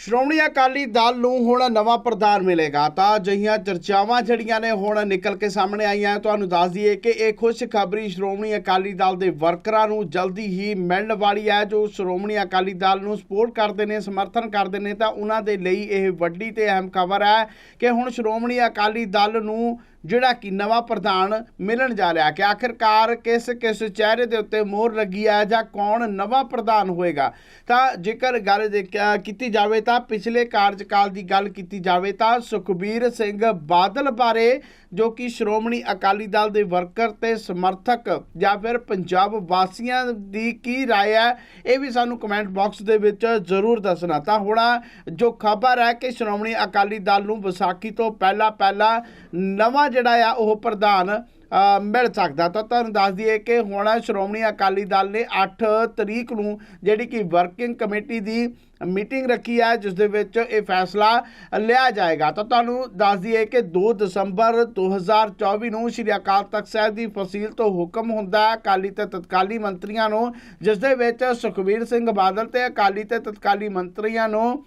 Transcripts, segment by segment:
ਸ਼੍ਰੋਮਣੀ ਅਕਾਲੀ ਦਲ ਨੂੰ ਹੁਣ ਨਵਾਂ ਪ੍ਰਧਾਨ ਮਿਲੇਗਾ ਤਾਂ ਅਜਿਹੀਆਂ ਚਰਚਾਵਾਂ ਜਿਹੜੀਆਂ ਨੇ ਹੁਣ ਨਿਕਲ ਕੇ ਸਾਹਮਣੇ ਆਈਆਂ ਤੁਹਾਨੂੰ ਦੱਸ ਦਈਏ ਕਿ ਇਹ ਖੁਸ਼ਖਬਰੀ ਸ਼੍ਰੋਮਣੀ ਅਕਾਲੀ ਦਲ ਦੇ ਵਰਕਰਾਂ ਨੂੰ ਜਲਦੀ ਹੀ ਮਿਲਣ ਵਾਲੀ ਹੈ, ਜੋ ਸ਼੍ਰੋਮਣੀ ਅਕਾਲੀ ਦਲ ਨੂੰ ਸਪੋਰਟ ਕਰਦੇ ਨੇ, ਸਮਰਥਨ ਕਰਦੇ ਨੇ, ਤਾਂ ਉਹਨਾਂ ਦੇ ਲਈ ਇਹ ਵੱਡੀ ਤੇ ਅਹਿਮ ਖਬਰ ਹੈ ਕਿ ਹੁਣ ਸ਼੍ਰੋਮਣੀ ਅਕਾਲੀ ਦਲ ਨੂੰ ਜਿਹੜਾ ਕਿ ਨਵਾਂ ਪ੍ਰਧਾਨ ਮਿਲਣ ਜਾ ਰਿਹਾ ਕਿ ਆਖਿਰਕਾਰ ਕਿਸ ਕਿਸ ਚਿਹਰੇ ਦੇ ਉੱਤੇ ਮੋਹਰ ਲੱਗੀ ਹੈ ਜਾਂ ਕੌਣ ਨਵਾਂ ਪ੍ਰਧਾਨ ਹੋਏਗਾ ਤਾਂ ਜੇਕਰ ਗੱਲ ਦੇਖਿਆ ਕੀਤੀ ਜਾਵੇ ਤਾਂ ਪਿਛਲੇ ਕਾਰਜਕਾਲ ਦੀ ਗੱਲ ਕੀਤੀ ਜਾਵੇ ਤਾਂ ਸੁਖਬੀਰ ਸਿੰਘ ਬਾਦਲ ਬਾਰੇ ਜੋ ਕਿ ਸ਼੍ਰੋਮਣੀ ਅਕਾਲੀ ਦਲ ਦੇ ਵਰਕਰ ਤੇ ਸਮਰਥਕ ਜਾਂ ਫਿਰ ਪੰਜਾਬ ਵਾਸੀਆਂ ਦੀ ਕੀ رائے ਹੈ ਇਹ ਵੀ ਸਾਨੂੰ ਕਮੈਂਟ ਬਾਕਸ ਦੇ ਵਿੱਚ ਜ਼ਰੂਰ ਦੱਸਣਾ ਤਾਂ ਹੁਣ ਜੋ ਖਬਰ ਹੈ ਕਿ ਸ਼੍ਰੋਮਣੀ ਅਕਾਲੀ ਦਲ ਨੂੰ ਵਿਸਾਖੀ ਤੋਂ ਪਹਿਲਾਂ ਪਹਿਲਾਂ ਨਵਾਂ ਜਿਹੜਾ ਆ, ਉਹ ਪ੍ਰਧਾਨ ਮਿਲ ਸਕਦਾ। ਤਾਂ ਤੁਹਾਨੂੰ ਦੱਸ ਦਈਏ ਕਿ ਹੁਣ ਸ਼੍ਰੋਮਣੀ ਅਕਾਲੀ ਦਲ ਨੇ 8 ਤਰੀਕ ਨੂੰ ਜਿਹੜੀ ਕਿ ਵਰਕਿੰਗ ਕਮੇਟੀ ਦੀ ਮੀਟਿੰਗ ਰੱਖੀ ਹੈ ਜਿਸ ਦੇ ਵਿੱਚ ਇਹ ਫੈਸਲਾ ਲਿਆ ਜਾਏਗਾ। ਤਾਂ ਤੁਹਾਨੂੰ ਦੱਸ ਦਈਏ ਕਿ 2 ਦਸੰਬਰ 2024 ਨੂੰ ਸ਼੍ਰੀ ਅਕਾਲ ਤਖਤ ਸਾਹਿਬ ਦੀ ਫਸੀਲ ਤੋਂ ਹੁਕਮ ਹੁੰਦਾ ਹੈ। ਅਕਾਲੀ ਤੇ ਤਤਕਾਲੀ ਮੰਤਰੀਆਂ ਨੂੰ, ਜਿਸ ਦੇ ਵਿੱਚ ਸੁਖਬੀਰ ਸਿੰਘ ਬਾਦਲ ਤੇ ਅਕਾਲੀ ਤੇ ਤਤਕਾਲੀ ਮੰਤਰੀਆਂ ਨੂੰ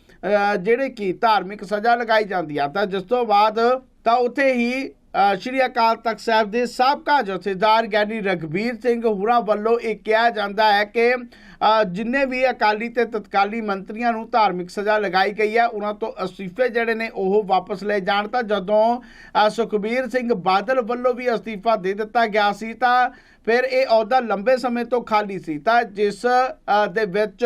ਜਿਹੜੇ ਕਿ ਧਾਰਮਿਕ ਸਜ਼ਾ ਲਗਾਈ ਜਾਂਦੀ ਆ। ਤਾਂ ਜਿਸ ਤੋਂ ਬਾਅਦ ਤਾਂ ਉੱਥੇ ਹੀ ਸ਼੍ਰੀ ਅਕਾਲ ਤਖਤ ਸਾਹਿਬ ਦੇ ਸਾਬਕਾ ਜਥੇਦਾਰ ਗਿਆਨੀ ਰਗਬੀਰ ਸਿੰਘ ਹੁਰਾ ਵੱਲੋਂ ਇਹ ਕਿਹਾ ਜਾਂਦਾ ਹੈ ਕਿ ਜਿੰਨੇ ਵੀ ਅਕਾਲੀ ਤੇ ਤਤਕਾਲੀ ਮੰਤਰੀਆਂ ਨੂੰ ਧਾਰਮਿਕ ਸਜ਼ਾ ਲਗਾਈ ਗਈ ਹੈ, ਉਹਨਾਂ ਤੋਂ ਅਸਤੀਫੇ ਜਿਹੜੇ ਨੇ ਉਹ ਵਾਪਸ ਲਏ ਜਾਣ। ਤਾਂ ਜਦੋਂ ਸੁਖਬੀਰ ਸਿੰਘ ਬਾਦਲ ਵੱਲੋਂ ਵੀ ਅਸਤੀਫਾ ਦੇ ਦਿੱਤਾ ਗਿਆ ਸੀ, ਤਾਂ ਫਿਰ ਇਹ ਅਹੁਦਾ ਲੰਬੇ ਸਮੇਂ ਤੋਂ ਖਾਲੀ ਸੀ। ਤਾਂ ਜਿਸ ਦੇ ਵਿੱਚ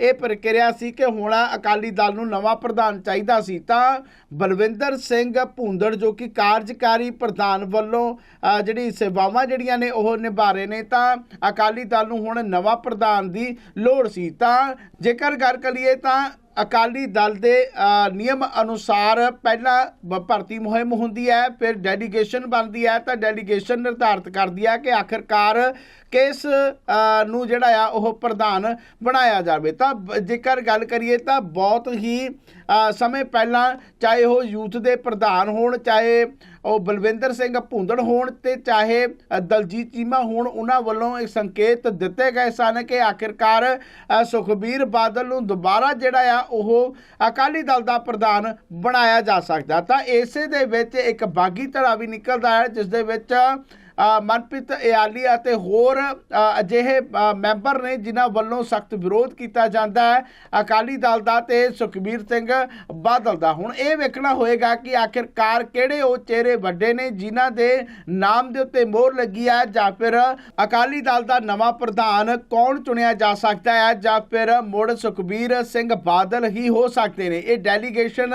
ਇਹ ਪ੍ਰਕਿਰਿਆ ਸੀ ਕਿ ਹੁਣ ਅਕਾਲੀ ਦਲ ਨੂੰ ਨਵਾਂ ਪ੍ਰਧਾਨ ਚਾਹੀਦਾ ਸੀ, ਤਾਂ ਬਲਵਿੰਦਰ ਸਿੰਘ ਭੁੰਦੜ ਜੋ ਕਿ ਕਾਰਜਕਾਰੀ ਪ੍ਰਧਾਨ ਵੱਲੋਂ ਜਿਹੜੀ ਸੇਵਾਵਾਂ ਜਿਹੜੀਆਂ ਨੇ ਉਹ ਨਿਭਾ ਰਹੇ ਨੇ, ਤਾਂ ਅਕਾਲੀ ਦਲ ਨੂੰ ਹੁਣ ਨਵਾਂ ਪ੍ਰਧਾਨ ਦੀ ਲੋੜ ਸੀ। ਤਾਂ ਜੇਕਰ ਗੱਲ ਕਰੀਏ ਤਾਂ ਅਕਾਲੀ ਦਲ ਦੇ ਨਿਯਮ ਅਨੁਸਾਰ ਪਹਿਲਾਂ ਭਰਤੀ ਮੁਹਿੰਮ ਹੁੰਦੀ ਹੈ, ਫਿਰ ਡੈਲੀਗੇਸ਼ਨ ਬਣਦੀ ਹੈ, ਤਾਂ ਡੈਲੀਗੇਸ਼ਨ ਨਿਰਧਾਰਤ ਕਰਦੀ ਹੈ ਕਿ ਆਖਿਰਕਾਰ ਕਿਸ ਨੂੰ ਜਿਹੜਾ ਆ ਉਹ ਪ੍ਰਧਾਨ ਬਣਾਇਆ ਜਾਵੇ। ਤਾਂ ਬ- ਜੇਕਰ ਗੱਲ ਕਰੀਏ ਤਾਂ ਬਹੁਤ ਹੀ ਸਮੇਂ ਪਹਿਲਾਂ ਚਾਹੇ ਉਹ ਯੂਥ ਦੇ ਪ੍ਰਧਾਨ ਹੋਣ, ਚਾਹੇ ਉਹ ਬਲਵਿੰਦਰ ਸਿੰਘ ਭੁੰਦੜ ਹੋਣ ਤੇ ਚਾਹੇ ਦਲਜੀਤ ਚੀਮਾ ਹੋਣ, ਉਹਨਾਂ ਵੱਲੋਂ ਇੱਕ ਸੰਕੇਤ ਦਿੱਤੇ ਗਏ ਸਨ ਕਿ ਆਖਿਰਕਾਰ ਸੁਖਬੀਰ ਬਾਦਲ ਨੂੰ ਦੁਬਾਰਾ ਜਿਹੜਾ ਆ, ਉਹ ਅਕਾਲੀ ਦਲ ਦਾ ਪ੍ਰਧਾਨ ਬਣਾਇਆ ਜਾ ਸਕਦਾ। ਤਾਂ ਇਸੇ ਦੇ ਵਿੱਚ ਇੱਕ ਬਾਗੀ ਧੜਾ ਵੀ ਨਿਕਲਦਾ ਹੈ, ਜਿਸ ਦੇ ਵਿੱਚ ਮਨਪ੍ਰੀਤ ਇਆਲੀ ਅਤੇ ਹੋਰ ਅਜਿਹੇ ਮੈਂਬਰ ਨੇ ਜਿਨ੍ਹਾਂ ਵੱਲੋਂ ਸਖਤ ਵਿਰੋਧ ਕੀਤਾ ਜਾਂਦਾ ਹੈ। ਅਕਾਲੀ ਦਲ ਦਾ ਤੇ ਸੁਖਬੀਰ ਸਿੰਘ ਬਾਦਲ ਦਾ। ਹੁਣ ਇਹ ਵੇਖਣਾ ਹੋਏਗਾ ਕਿ ਆਖਿਰਕਾਰ ਕਿਹੜੇ ਉਹ ਚਿਹਰੇ ਵੱਡੇ ਨੇ ਜਿਨ੍ਹਾਂ ਦੇ ਨਾਮ ਦੇ ਉੱਤੇ ਮੋਹਰ ਲੱਗੀ ਹੈ ਜਾਂ ਫਿਰ ਅਕਾਲੀ ਦਲ ਦਾ ਨਵਾਂ ਪ੍ਰਧਾਨ ਕੌਣ ਚੁਣਿਆ ਜਾ ਸਕਦਾ ਹੈ ਜਾਂ ਫਿਰ ਮੁੜ ਸੁਖਬੀਰ ਸਿੰਘ ਬਾਦਲ ਹੀ ਹੋ ਸਕਦੇ ਨੇ। ਇਹ ਡੈਲੀਗੇਸ਼ਨ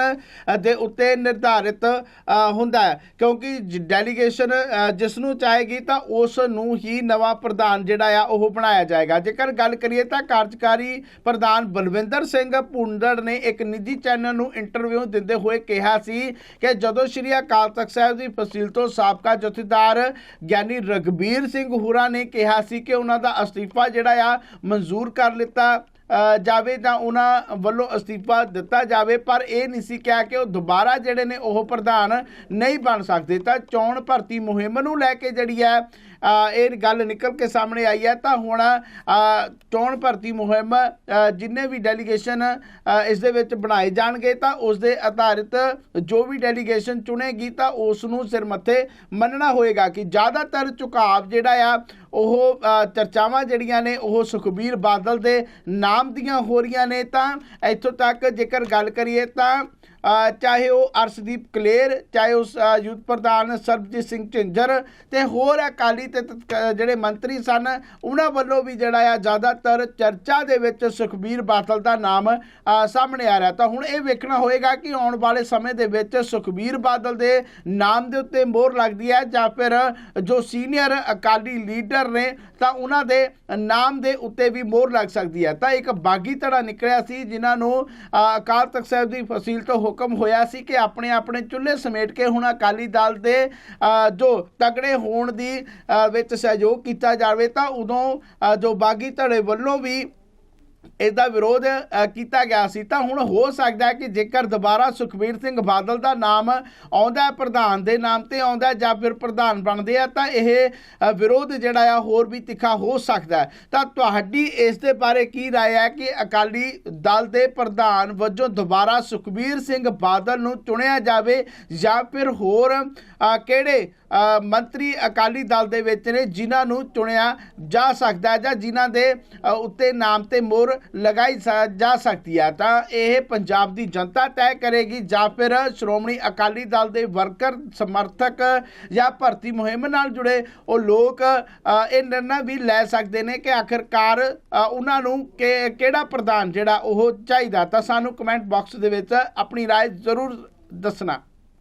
ਦੇ ਉੱਤੇ ਨਿਰਧਾਰਿਤ ਹੁੰਦਾ ਹੈ। ਕਿਉਂਕਿ ਡੈਲੀਗੇਸ਼ਨ ਜਿਸ ਨੂੰ ਚਾਹੇ ਚਾਹੇਗੀ ਤਾਂ ਉਸ ਨੂੰ ਹੀ ਨਵਾਂ ਪ੍ਰਧਾਨ ਜਿਹੜਾ ਆ ਉਹ ਬਣਾਇਆ ਜਾਏਗਾ। ਜੇਕਰ ਗੱਲ ਕਰੀਏ ਤਾਂ ਕਾਰਜਕਾਰੀ ਪ੍ਰਧਾਨ ਬਲਵਿੰਦਰ ਸਿੰਘ ਭੁੰਦੜ ਨੇ ਇੱਕ ਨਿੱਜੀ ਚੈਨਲ ਨੂੰ ਇੰਟਰਵਿਊ ਦਿੰਦੇ ਹੋਏ ਕਿਹਾ ਸੀ ਕਿ ਜਦੋਂ ਸ਼੍ਰੀ ਅਕਾਲ ਤਖਤ ਸਾਹਿਬ ਦੀ ਫਸੀਲ ਤੋਂ ਸਾਬਕਾ ਜਥੇਦਾਰ ਗਿਆਨੀ ਰਗਬੀਰ ਸਿੰਘ ਹੁਰਾ ਨੇ ਕਿਹਾ ਸੀ ਕਿ ਉਹਨਾਂ ਦਾ ਅਸਤੀਫਾ ਜਿਹੜਾ ਆ ਮਨਜ਼ੂਰ ਕਰ ਲਿੱਤਾ। ਜਾਵੇ ਤਾਂ ਉਹਨਾਂ ਵੱਲੋਂ ਅਸਤੀਫਾ ਦਿੱਤਾ ਜਾਵੇ, ਪਰ ਇਹ ਨਹੀਂ ਸੀ ਕਿਹਾ ਕਿ ਉਹ ਦੁਬਾਰਾ ਜਿਹੜੇ ਨੇ ਉਹ ਪ੍ਰਧਾਨ ਨਹੀਂ ਬਣ ਸਕਦੇ। ਤਾਂ ਚੋਣ ਭਰਤੀ ਮੁਹਿੰਮ ਨੂੰ ਲੈ ਕੇ ਜਿਹੜੀ ਹੈ ਇਹ ਗੱਲ ਨਿਕਲ ਕੇ ਸਾਹਮਣੇ ਆਈ ਹੈ। ਤਾਂ ਹੁਣ ਚੋਣ ਭਰਤੀ ਮੁਹਿੰਮ ਜਿੰਨੇ ਵੀ ਡੈਲੀਗੇਸ਼ਨ ਇਸ ਦੇ ਵਿੱਚ ਬਣਾਏ ਜਾਣਗੇ, ਤਾਂ ਉਸ ਦੇ ਆਧਾਰਿਤ ਜੋ ਵੀ ਡੈਲੀਗੇਸ਼ਨ ਚੁਣੇਗੀ, ਤਾਂ ਉਸ ਨੂੰ ਸਿਰ ਮੱਥੇ ਮੰਨਣਾ ਹੋਏਗਾ ਕਿ ਜ਼ਿਆਦਾਤਰ ਝੁਕਾਵ ਜਿਹੜਾ ਆ, ਉਹ ਚਰਚਾਵਾਂ ਜਿਹੜੀਆਂ ਨੇ, ਉਹ ਸੁਖਬੀਰ ਬਾਦਲ ਦੇ ਨਾਮ ਦੀਆਂ ਹੋ ਰਹੀਆਂ ਨੇ। ਤਾਂ ਇੱਥੋਂ ਤੱਕ ਜੇਕਰ ਗੱਲ ਕਰੀਏ ਤਾਂ ਚਾਹੇ ਉਹ ਅਰਸ਼ਦੀਪ ਕਲੇਰ, ਚਾਹੇ ਉਸ ਯੂਥ ਪ੍ਰਧਾਨ ਸਰਬਜੀਤ ਸਿੰਘ ਝਿੰਜਰ ਤੇ ਹੋਰ ਅਕਾਲੀ ਤੇ ਤਤਕ- ਜਿਹੜੇ ਮੰਤਰੀ ਸਨ, ਉਹਨਾਂ ਵੱਲੋਂ ਵੀ ਜਿਹੜਾ ਆ ਜ਼ਿਆਦਾਤਰ ਚਰਚਾ ਦੇ ਵਿੱਚ ਸੁਖਬੀਰ ਬਾਦਲ ਦਾ ਨਾਮ ਸਾਹਮਣੇ ਆ ਰਿਹਾ। ਤਾਂ ਹੁਣ ਇਹ ਵੇਖਣਾ ਹੋਏਗਾ ਕਿ ਆਉਣ ਵਾਲੇ ਸਮੇਂ ਦੇ ਵਿੱਚ ਸੁਖਬੀਰ ਬਾਦਲ ਦੇ ਨਾਮ ਦੇ ਉੱਤੇ ਮੋਹਰ ਲੱਗਦੀ ਹੈ ਜਾਂ ਫਿਰ ਜੋ ਸੀਨੀਅਰ ਅਕਾਲੀ ਲੀਡਰ ਨੇ, ਤਾਂ ਉਹਨਾਂ ਦੇ ਨਾਮ ਦੇ ਉੱਤੇ ਵੀ ਮੋਹਰ ਲੱਗ ਸਕਦੀ ਹੈ। ਤਾਂ ਇੱਕ ਬਾਗੀ ਧੜਾ ਨਿਕਲਿਆ ਸੀ, ਜਿਨ੍ਹਾਂ ਨੂੰ ਅਕਾਲ ਤਖਤ ਸਾਹਿਬ ਦੀ ਫਸੀਲ ਤੋਂ ਹੁਕਮ ਹੋਇਆ ਸੀ ਕਿ ਆਪਣੇ ਆਪਣੇ ਚੁੱਲ੍ਹੇ ਸਮੇਟ ਕੇ ਹੁਣ ਅਕਾਲੀ ਦਲ ਦੇ ਅ, ਜੋ ਤਗੜੇ ਹੋਣ ਦੀ ਅ, ਵਿੱਚ ਸਹਿਯੋਗ ਕੀਤਾ ਜਾਵੇ ਤਾਂ ਉਦੋਂ ਅ, ਜੋ ਬਾਗੀ ਧੜੇ ਵੱਲੋਂ ਵੀ ਇਸ ਦਾ ਵਿਰੋਧ ਅ, ਕੀਤਾ ਗਿਆ ਸੀ ਤਾਂ ਹੁਣ ਹੋ ਸਕਦਾ ਹੈ ਕਿ ਜੇਕਰ ਦੁਬਾਰਾ ਸੁਖਬੀਰ ਸਿੰਘ ਬਾਦਲ ਦਾ ਨਾਮ ਆਉਂਦਾ ਹੈ ਪ੍ਰਧਾਨ ਦੇ ਨਾਮ ਤੇ ਆਉਂਦਾ ਹੈ ਜਾਂ ਫਿਰ ਪ੍ਰਧਾਨ ਬਣਦੇ ਆ ਤਾਂ ਇਹ ਅ, ਵਿਰੋਧ ਜਿਹੜਾ ਆ ਹੋਰ ਵੀ ਤਿੱਖਾ ਹੋ ਸਕਦਾ ਹੈ ਤਾਂ ਤੁਹਾਡੀ ਇਸ ਦੇ ਬਾਰੇ ਕੀ رائے ਹੈ ਕਿ ਅਕਾਲੀ ਦਲ ਦੇ ਪ੍ਰਧਾਨ ਵਜੋਂ ਦੁਬਾਰਾ ਸੁਖਬੀਰ ਸਿੰਘ ਬਾਦਲ ਨੂੰ ਚੁਣਿਆ ਜਾਵੇ ਜਾਂ ਫਿਰ ਹੋਰ ਅ, ਕਿਹੜੇ ਅ, ਮੰਤਰੀ ਅਕਾਲੀ ਦਲ ਦੇ ਵਿੱਚ ਨੇ ਜਿਨ੍ਹਾਂ ਨੂੰ ਚੁਣਿਆ ਜਾ ਸਕਦਾ ਹੈ ਜਾਂ ਜਿਨ੍ਹਾਂ ਦੇ ਅ, ਉੱਤੇ ਨਾਮ ਤੇ ਮੋਹਰ ਲਗਾਈ ਸ- ਜਾ ਸਕਦੀ ਹੈ ਤਾਂ ਇਹ ਪੰਜਾਬ ਦੀ ਜਨਤਾ ਤੈਅ ਕਰੇਗੀ ਜਾਂ ਫਿਰ ਸ਼੍ਰੋਮਣੀ ਅਕਾਲੀ ਦਲ ਦੇ ਵਰਕਰ ਸਮਰਥਕ ਜਾਂ ਭਰਤੀ ਮੁਹਿੰਮ ਨਾਲ ਜੁੜੇ ਉਹ ਲੋਕ ਅ, ਇਹ ਨਿਰਣਾ ਵੀ ਲੈ ਸਕਦੇ ਨੇ ਕਿ ਆਖਰਕਾਰ ਅ, ਉਹਨਾਂ ਨੂੰ ਕਿ- ਕਿਹੜਾ ਪ੍ਰਧਾਨ ਜਿਹੜਾ ਉਹ ਚਾਹੀਦਾ ਤਾਂ ਸਾਨੂੰ ਕਮੈਂਟ ਬਾਕਸ ਦੇ ਵਿੱਚ ਆਪਣੀ رائے ਜ਼ਰੂਰ ਦੱਸਣਾ